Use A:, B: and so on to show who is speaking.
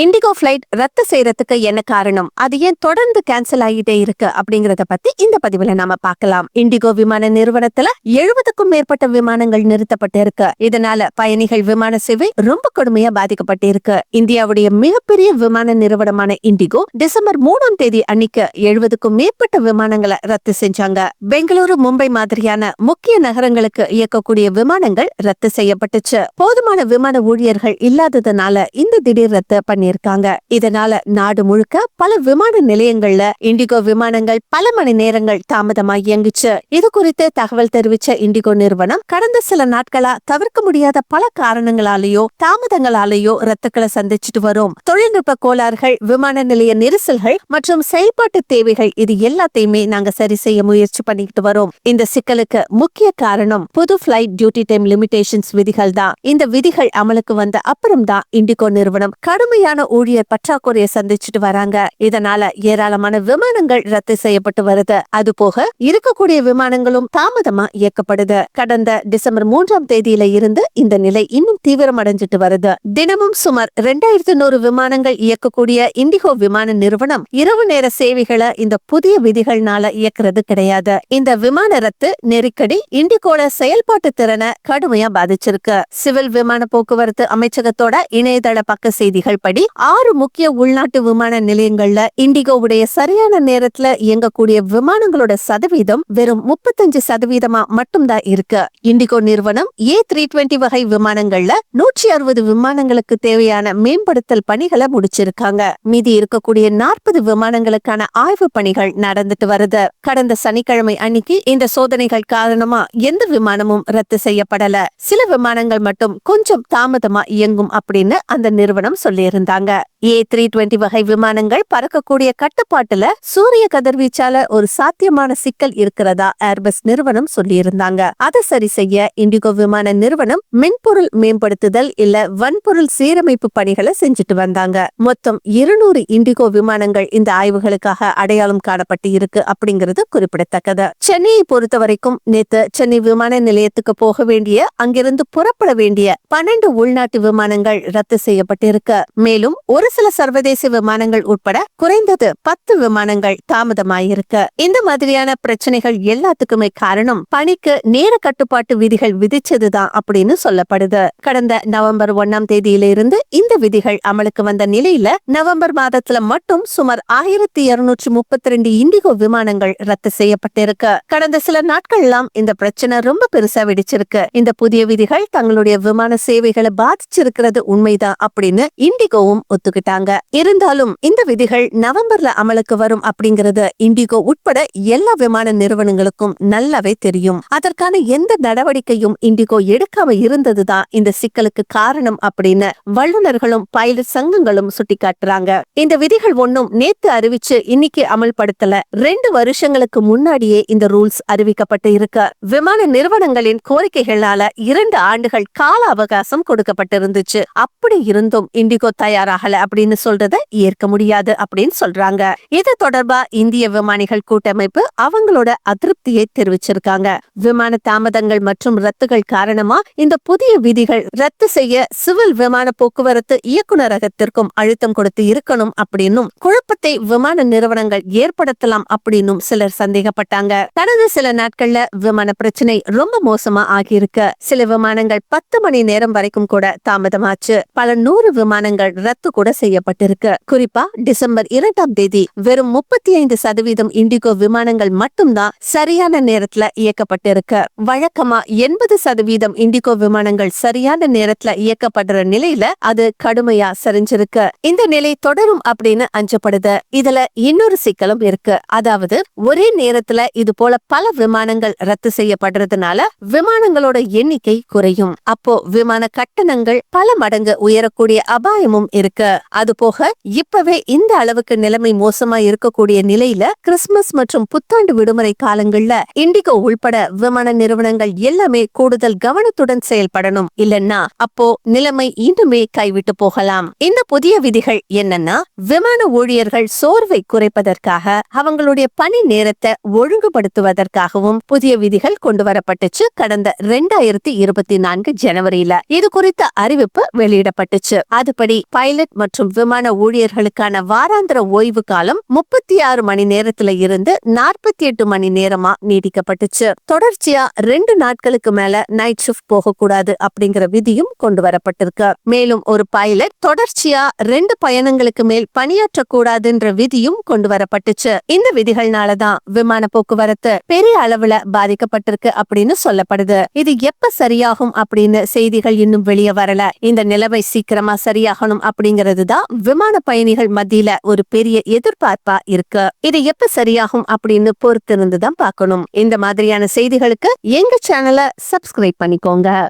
A: Indigo flight ரத்து செய்யறதுக்கு என்ன காரணம்? அது ஏன் தொடர்ந்து கேன்சல் ஆகிட்டே இருக்கு அப்படிங்கறத பத்தி இந்த பதிவுல நாம பார்க்கலாம். இண்டிகோ விமான நிறுவனத்துல எழுபதுக்கும் மேற்பட்ட விமானங்கள் நிறுத்தப்பட்டு இருக்கு இதனால பயணிகள் விமான சேவை ரொம்ப கொடுமையா பாதிக்கப்பட்டு இருக்கு இந்தியாவுடைய மிகப்பெரிய விமான நிறுவனமான இண்டிகோ டிசம்பர் மூணாம் தேதி அன்னைக்கு எழுபதுக்கும் மேற்பட்ட விமானங்களை ரத்து செஞ்சாங்க. பெங்களூரு மும்பை மாதிரியான முக்கிய நகரங்களுக்கு இயக்கக்கூடிய விமானங்கள் ரத்து செய்யப்பட்டுச்சு. போதுமான விமான ஊழியர்கள் இல்லாததுனால இந்த திடீர் ரத்து பண்ணி பண்ணியிருக்காங்க. இதனால நாடு முழுக்க பல விமான நிலையங்கள்ல இண்டிகோ விமானங்கள் பல மணி நேரங்கள் தாமதமா இயங்குச்சு. இது குறித்து தகவல் தெரிவிச்ச இண்டிகோ நிறுவனம் கடந்த சில நாட்களா தவிர்க்க முடியாத பல காரணங்களாலேயோ தாமதங்களாலேயோ ரத்துக்களை சந்திச்சுட்டு வரும். தொழில்நுட்ப கோளாறுகள் விமான நிலைய நெரிசல்கள் மற்றும் செயல்பாட்டு தேவைகள் இது எல்லாத்தையுமே நாங்க சரி செய்ய முயற்சி பண்ணிக்கிட்டு வரோம். இந்த சிக்கலுக்கு முக்கிய காரணம் புது பிளைட் டியூட்டி டைம் லிமிடேஷன்ஸ் விதிகள் தான். இந்த விதிகள் அமலுக்கு வந்த அப்புறம் தான் இண்டிகோ நிறுவனம் கடுமையான ஊழியர் பற்றாக்குறையை சந்திச்சுட்டு வராங்க. இதனால ஏராளமான விமானங்கள் ரத்து செய்யப்பட்டு வருது. அது போக இருக்கக்கூடிய விமானங்களும் தாமதமா இயக்கப்படுது. கடந்த டிசம்பர் மூன்றாம் தேதியில இருந்து இந்த நிலை இன்னும் தீவிரமடைஞ்சிட்டு வருது. தினமும் சுமார் ரெண்டாயிரத்து நூறு விமானங்கள் இயக்கக்கூடிய இண்டிகோ விமான நிறுவனம் இரவு நேர சேவைகளை இந்த புதிய விதிகள்னால இயக்குறது கிடையாது. இந்த விமான ரத்து நெருக்கடி இண்டிகோட செயல்பாட்டு திறனை கடுமையா பாதிச்சிருக்கு. சிவில் விமான போக்குவரத்து அமைச்சகத்தோட இணையதள பக்க செய்திகள் படி ஆறு முக்கிய உள்நாட்டு விமான நிலையங்கள்ல இண்டிகோவுடைய சரியான நேரத்துல இயங்கக்கூடிய விமானங்களோட சதவீதம் வெறும் முப்பத்தஞ்சு சதவீதமா மட்டும்தான் இருக்கு. இண்டிகோ நிறுவனம் ஏ த்ரீ டுவெண்டி வகை விமானங்கள்ல நூற்றி அறுபது விமானங்களுக்கு தேவையான மேம்படுத்தல் பணிகளை முடிச்சிருக்காங்க. மீதி இருக்கக்கூடிய நாற்பது விமானங்களுக்கான ஆய்வு பணிகள் நடந்துட்டு வருது. கடந்த சனிக்கிழமை அன்னைக்கு இந்த சோதனைகள் காரணமா எந்த விமானமும் ரத்து செய்யப்படல. சில விமானங்கள் மட்டும் கொஞ்சம் தாமதமா இயங்கும் அப்படின்னு அந்த நிறுவனம் சொல்லியிருந்தாங்க. ஏ த்ரீ டுவெண்டி வகை விமானங்கள் பறக்கக்கூடிய கட்டுப்பாட்டுல சூரிய கதிர்வீச்சால ஒரு சாத்தியமான சிக்கல் இருக்கிறதா ஏர்பஸ் நிறுவனம் சொல்லியிருந்தாங்க. அதை சரி செய்ய இண்டிகோ விமான நிறுவனம் மென்பொருள் மேம்படுத்துதல் இல்ல வன்பொருள் சீரமைப்பு பணிகளை செஞ்சுட்டு வந்தாங்க. மொத்தம் இருநூறு இண்டிகோ விமானங்கள் இந்த ஆய்வுகளுக்காக அடையாளம் காணப்பட்டு இருக்கு அப்படிங்கிறது குறிப்பிடத்தக்கது. சென்னையை பொறுத்த வரைக்கும் நேத்து சென்னை விமான நிலையத்துக்கு போக வேண்டிய அங்கிருந்து புறப்பட வேண்டிய பன்னெண்டு உள்நாட்டு விமானங்கள் ரத்து செய்யப்பட்டிருக்கு. மேலும் ஒரு சில சர்வதேச விமானங்கள் உட்பட குறைந்தது பத்து விமானங்கள் தாமதமாயிருக்கு. இந்த மாதிரியான பிரச்சனைகள் எல்லாத்துக்குமே காரணம் பணிக்கு நேர கட்டுப்பாட்டு விதிகள் விதிச்சதுதான் அப்படின்னு சொல்லப்படுது. கடந்த நவம்பர் ஒன்னாம் தேதியிலிருந்து இந்த விதிகள் அமலுக்கு வந்த நிலையில நவம்பர் மாதத்துல மட்டும் சுமார் ஆயிரத்தி இருநூற்றி முப்பத்தி ரெண்டு இண்டிகோ விமானங்கள் ரத்து செய்யப்பட்டிருக்கு. கடந்த சில நாட்கள்லாம் இந்த பிரச்சனை ரொம்ப பெருசா வெடிச்சிருக்கு. இந்த புதிய விதிகள் தங்களுடைய விமான சேவைகளை பாதிச்சிருக்கிறது உண்மைதான் அப்படின்னு இண்டிகோ இண்டிகோவும் ஒத்துக்கிட்டாங்க. இருந்தாலும் இந்த விதிகள் நவம்பர்ல அமலுக்கு வரும் அப்படிங்கறது இண்டிகோ உட்பட எல்லா விமான நிறுவனங்களுக்கும் நல்லாவே தெரியும். அதற்கான எந்த நடவடிக்கையும் இண்டிகோ எடுக்காம இருந்ததுதான் இந்த சிக்கலுக்கு காரணம் அப்படின்னு வல்லுநர்களும் பைலட் சங்கங்களும் சுட்டிக்காட்டுறாங்க. இந்த விதிகள் ஒன்னும் நேத்து அறிவிச்சு இன்னைக்கு அமல்படுத்தல. ரெண்டு வருஷங்களுக்கு முன்னாடியே இந்த ரூல்ஸ் அறிவிக்கப்பட்டு இருக்கு. விமான நிறுவனங்களின் கோரிக்கைகளால இரண்டு ஆண்டுகள் கால அவகாசம் கொடுக்கப்பட்டிருந்துச்சு. அப்படி இருந்தும் இண்டிகோ தயார் தயாராகல அப்படின்னு சொல்றத ஏற்க முடியாது அப்படின்னு சொல்றாங்க. இது தொடர்பா இந்திய விமானிகள் கூட்டமைப்பு அவங்களோட அதிருப்தியை தெரிவிச்சிருக்காங்க. விமான தாமதங்கள் மற்றும் ரத்துகள் காரணமா இந்த புதிய விதிகள் ரத்து செய்ய சிவில் விமான போக்குவரத்து இயக்குநரகத்திற்கும் அழுத்தம் கொடுத்து இருக்கணும் அப்படின்னும் குழப்பத்தை விமான நிறுவனங்கள் ஏற்படுத்தலாம் அப்படின்னும் சிலர் சந்தேகப்பட்டாங்க. கடந்த சில நாட்கள்ல விமான பிரச்சனை ரொம்ப மோசமா ஆகியிருக்கு. சில விமானங்கள் பத்து மணி நேரம் வரைக்கும் கூட தாமதமாச்சு. பல நூறு விமானங்கள் ரத்து கூட செய்யப்பட்டிருக்கு. குறிப்பா டிசம்பர் இரண்டாம் தேதி வெறும் முப்பத்தி ஐந்து சதவீதம் இண்டிகோ விமானங்கள் மட்டும்தான் சரியான நேரத்துல இயக்கப்பட்டிருக்கு. வழக்கமா எண்பது சதவீதம் இண்டிகோ விமானங்கள் சரியான நேரத்துல இயக்கப்படுற நிலையில அது கடுமையா சரிஞ்சிருக்கு. இந்த நிலை தொடரும் அப்படின்னு அஞ்சப்படுது. இதுல இன்னொரு சிக்கலும் இருக்கு. அதாவது ஒரே நேரத்துல இது போல பல விமானங்கள் ரத்து செய்யப்படுறதுனால விமானங்களோட எண்ணிக்கை குறையும். அப்போ விமான கட்டணங்கள் பல மடங்கு உயரக்கூடிய அபாயமும் இருக்கு. அது போக இப்பவே இந்த அளவுக்கு நிலைமை மோசமா இருக்கக்கூடிய நிலையில கிறிஸ்துமஸ் மற்றும் புத்தாண்டு விடுமுறை காலங்கள்ல இண்டிகோ உள்பட விமான நிறுவனங்கள் எல்லாமே கூடுதல் கவனத்துடன் செயல்படணும். இல்லைன்னா அப்போ நிலைமை இன்னுமே கைவிட்டு போகலாம். இந்த புதிய விதிகள் என்னன்னா விமான ஊழியர்கள் சோர்வை குறைப்பதற்காக அவங்களுடைய பணி நேரத்தை ஒழுங்குபடுத்துவதற்காகவும் புதிய விதிகள் கொண்டு வரப்பட்டுச்சு கடந்த ரெண்டாயிரத்தி இருபத்தி நான்கு ஜனவரியில. இது குறித்த அறிவிப்பு வெளியிடப்பட்டுச்சு. அதுபடி பைலட் மற்றும் விமான ஊழியர்களுக்கான வாராந்திர ஓய்வு காலம் முப்பத்தி ஆறு மணி நேரத்துல இருந்து நாற்பத்தி எட்டு மணி நேரமா நீடிக்கப்பட்டுச்சு தொடர்ச்சியா ரெண்டு நாட்களுக்கு மேல நைட் ஷிஃப்ட் போகக்கூடாது அப்படிங்கிற விதியும் கொண்டு வரப்பட்டிருக்கு. மேலும் ஒரு பைலட் தொடர்ச்சியா ரெண்டு பயணங்களுக்கு மேல் பணியாற்றக்கூடாதுன்ற விதியும் கொண்டு வரப்பட்டுச்சு. இந்த விதிகள்னாலதான் விமான போக்குவரத்து பெரிய அளவுல பாதிக்கப்பட்டிருக்கு அப்படின்னு சொல்லப்படுது. இது எப்ப சரியாகும் அப்படின்னு செய்திகள் இன்னும் வெளியே வரல. இந்த நிலைமை சீக்கிரமா சரியாகணும் அப்படிங்கிறது தான் விமான பயணிகள் மத்தியில ஒரு பெரிய எதிர்பார்ப்பா இருக்கு. இது எப்ப சரியாகும் அப்படின்னு பொறுத்திருந்து தான் பார்க்கணும். இந்த மாதிரியான செய்திகளுக்கு எங்க சேனலை சப்ஸ்கிரைப் பண்ணிக்கோங்க.